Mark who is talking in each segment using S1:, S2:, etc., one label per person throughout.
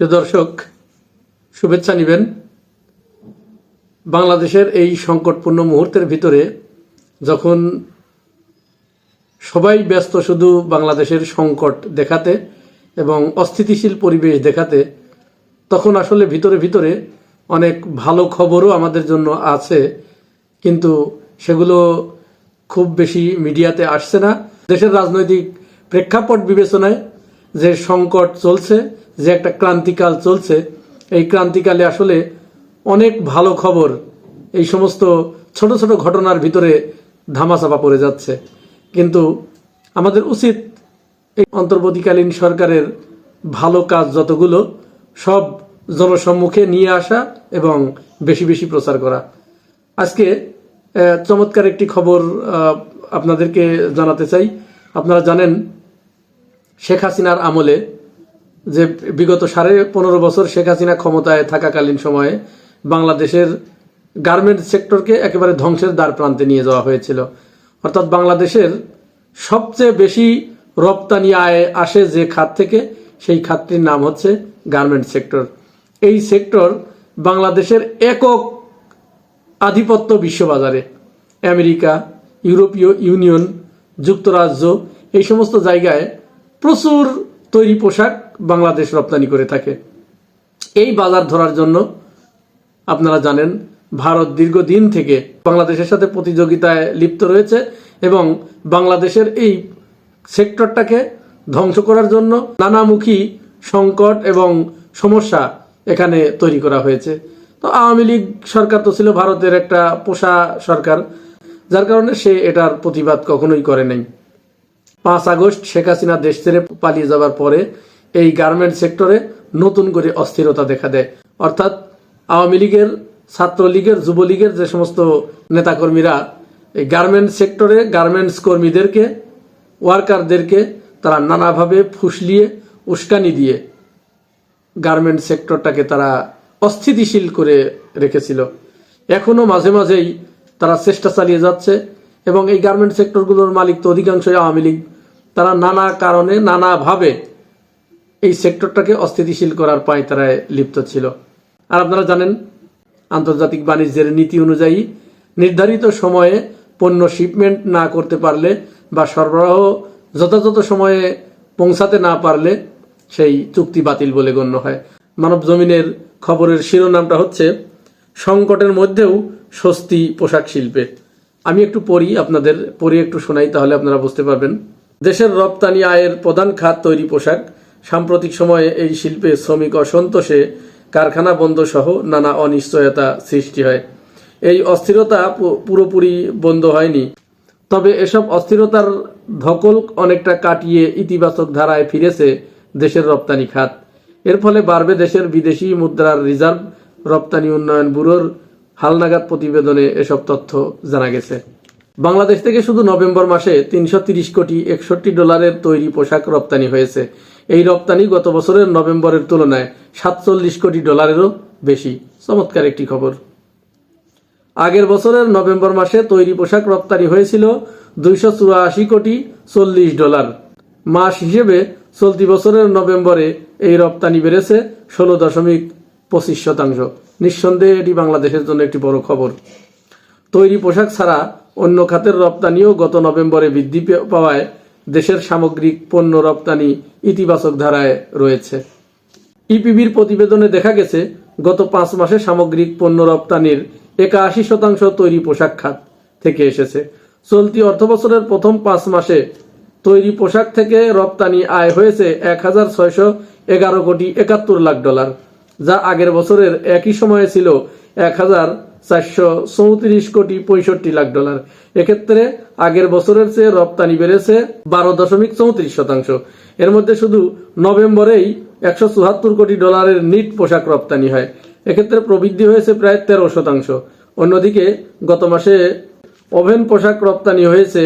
S1: প্রিয় দর্শক, শুভেচ্ছা নিবেন। বাংলাদেশের এই সংকটপূর্ণ মুহূর্তের ভিতরে যখন সবাই ব্যস্ত শুধু বাংলাদেশের সংকট দেখাতে এবং অস্থিতিশীল পরিবেশ দেখাতে, তখন আসলে ভিতরে ভিতরে অনেক ভালো খবরও আমাদের জন্য আছে। কিন্তু সেগুলো খুব বেশি মিডিয়াতে আসছে না। দেশের রাজনৈতিক প্রেক্ষাপট বিবেচনায় যে সংকট চলছে যে একটা ক্রান্তিকাল চলছে, এই ক্রান্তিকালে আসলে অনেক ভালো খবর, এই সমস্ত ছোট ছোট ঘটনার ভিতরে ধামাচাপা পড়ে যাচ্ছে। কিন্তু আমাদের উচিত এই অন্তর্বর্তীকালীন সরকারের ভালো কাজ যতগুলো, সব জনসম্মুখে নিয়ে আসা এবং বেশি বেশি প্রচার করা। আজকে চমৎকার একটি খবর আপনাদেরকে জানাতে চাই। আপনারা জানেন, শেখ হাসিনার আমলে যে বিগত সাড়ে পনেরো বছর শেখ হাসিনা ক্ষমতায় থাকাকালীন সময়ে বাংলাদেশের গার্মেন্ট সেক্টরকে একেবারে ধ্বংসের দ্বার প্রান্তে নিয়ে যাওয়া হয়েছিল। অর্থাৎ বাংলাদেশের সবচেয়ে বেশি রপ্তানি আয় আসে যে খাত থেকে, সেই খাতটির নাম হচ্ছে গার্মেন্ট সেক্টর। এই সেক্টর বাংলাদেশের একক আধিপত্য বিশ্ববাজারে। আমেরিকা, ইউরোপীয় ইউনিয়ন, যুক্তরাজ্য, এই সমস্ত জায়গায় প্রচুর তৈরি পোশাক বাংলাদেশ রপ্তানি করে থাকে। এই বাজার ধরার জন্য আপনারা জানেন, ভারত দীর্ঘদিন থেকে বাংলাদেশের সাথে প্রতিযোগিতায় লিপ্ত রয়েছে এবং বাংলাদেশের এই সেক্টরটাকে ধ্বংস করার জন্য নানামুখী সংকট এবং সমস্যা এখানে তৈরি করা হয়েছে। তো আওয়ামী লীগ সরকার তো ছিল ভারতের একটা পোষা সরকার, যার কারণে সে এটার প্রতিবাদ কখনোই করে নাই। পাঁচ আগস্ট শেখ হাসিনা দেশ ছেড়ে পালিয়ে যাওয়ার পরে এই গার্মেন্ট সেক্টরে নতুন করে অস্থিরতা দেখা দেয়। অর্থাৎ আওয়ামী লীগের, ছাত্রলীগের, যুবলীগের যে সমস্ত নেতাকর্মীরা এই গার্মেন্ট সেক্টরে গার্মেন্টস কর্মীদেরকে ওয়ার্কারদেরকে তারা নানাভাবে ফুসলিয়ে, উস্কানি দিয়ে গার্মেন্ট সেক্টরটাকে তারা অস্থিতিশীল করে রেখেছিল। এখনও মাঝে মাঝেই তারা চেষ্টা চালিয়ে যাচ্ছে এবং এই গার্মেন্ট সেক্টরগুলোর মালিক তো অধিকাংশই আওয়ামী লীগ। তারা নানা কারণে, নানাভাবে এই সেক্টরটাকে অস্থিতিশীল করার পায়তারায় লিপ্ত ছিল। আর আপনারা জানেন, আন্তর্জাতিক বাণিজ্যের নীতি অনুযায়ী নির্ধারিত সময়ে পণ্য শিপমেন্ট না করতে পারলে বা সরবরাহ যথাযথ সময়ে পৌঁছাতে না পারলে সেই চুক্তি বাতিল বলে গণ্য হয়। মানব জমিনের খবরের শিরোনামটা হচ্ছে, সংকটের মধ্যেও স্বস্তি পোশাক শিল্পে। আমি একটু পড়ি, আপনাদের পড়ি, একটু শোনাই, তাহলে আপনারা বুঝতে পারবেন। দেশের রপ্তানি আয়ের প্রধান খাত তৈরি পোশাক। সাম্প্রতিক সময়ে এই শিল্পে শ্রমিক অসন্তোষে কারখানা বন্ধ সহ নানা অনিশ্চয়তা সৃষ্টি হয়। এই অস্থিরতা পুরোপুরি বন্ধ হয়নি। তবে এসব অস্থিরতার ধকল অনেকটা কাটিয়ে ইতিবাচক ধারায় ফিরেছে দেশের রপ্তানি খাত। এর ফলে বাড়বে দেশের বিদেশি মুদ্রার রিজার্ভ। রপ্তানি উন্নয়ন ব্যুরোর হালনাগাদ প্রতিবেদনে এসব তথ্য জানা গেছে। বাংলাদেশ থেকে শুধু নভেম্বর মাসে তিনশো তিরিশ কোটি একষট্টি ডলারের তৈরি পোশাক রপ্তানি হয়েছে। এই রপ্তানি গত বছরের নভেম্বরের তুলনায় সাতচল্লিশ কোটি ডলারেরও বেশি। চমৎকার একটি খবর। আগের বছরের নভেম্বর মাসে তৈরি পোশাক রপ্তানি হয়েছিল দুইশো চুরাশি কোটি চল্লিশ ডলার। মাস হিসেবে চলতি বছরের নভেম্বরে এই রপ্তানি বেড়েছে ষোলো দশমিক পঁচিশ শতাংশ। নিঃসন্দেহে এটি বাংলাদেশের জন্য একটি বড় খবর। তৈরি পোশাক ছাড়া অন্য খাতের রপ্তানিও গত নভেম্বরে বৃদ্ধি পাওয়ায় দেশের সামগ্রিক পণ্য রপ্তানি ইতিবাচক ধারায় রয়েছে। ইপিবির প্রতিবেদনে দেখা গেছে, গত পাঁচ মাসে সামগ্রিক পণ্য রপ্তানির একাশি শতাংশ তৈরি পোশাক খাত থেকে এসেছে। চলতি অর্থবছরের প্রথম পাঁচ মাসে তৈরি পোশাক থেকে রপ্তানি আয় হয়েছে এক হাজার ছয়শো এগারো কোটি একাত্তর লাখ ডলার, যা আগের বছরের একই সময়ে ছিল এক হাজার চারশো চৌত্রিশ কোটি পঁয়ষট্টি লাখ ডলার। এক্ষেত্রে আগের বছরের চেয়ে রপ্তানি বেড়েছে বারো দশমিক চৌত্রিশ শতাংশ। এর মধ্যে শুধু নভেম্বরেই একশো চুয়াত্তর কোটি ডলারের নিট পোশাক রপ্তানি হয়। এক্ষেত্রে প্রবৃদ্ধি হয়েছে প্রায় তেরো শতাংশ। অন্যদিকে গত মাসে ওভেন পোশাক রপ্তানি হয়েছে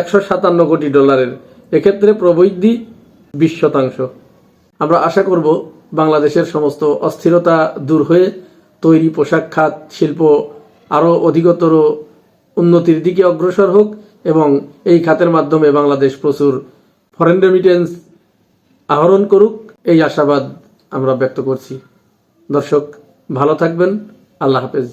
S1: একশো সাতান্ন কোটি ডলারের। এক্ষেত্রে প্রবৃদ্ধি বিশ শতাংশ। আমরা আশা করব বাংলাদেশের সমস্ত অস্থিরতা দূর হয়ে তৈরি পোশাক খাত শিল্প আরও অধিকতর উন্নতির দিকে অগ্রসর হোক এবং এই খাতের মাধ্যমে বাংলাদেশ প্রচুর ফরেন রেমিটেন্স আহরণ করুক, এই আশাবাদ আমরা ব্যক্ত করছি। দর্শক, ভালো থাকবেন। আল্লাহ হাফেজ।